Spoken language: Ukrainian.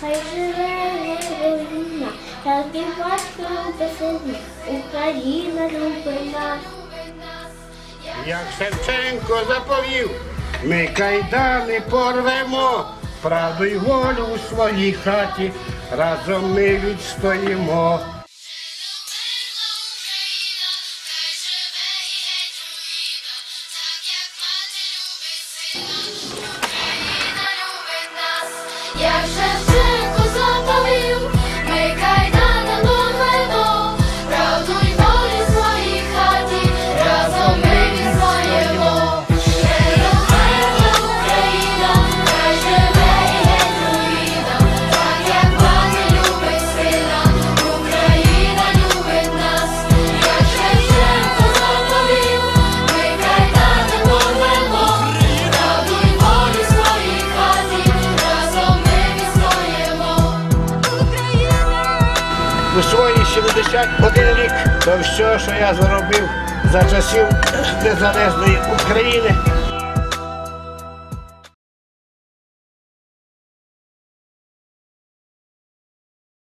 хай живе героїна, так і батько любить Україна любить нас. Як Шевченко заповів, ми кайдани порвемо, правду й волю у своїй хаті, разом ми відстоїмо. Як Шевченко У свої 71 рік. То все, що я заробив за часів незалежної України,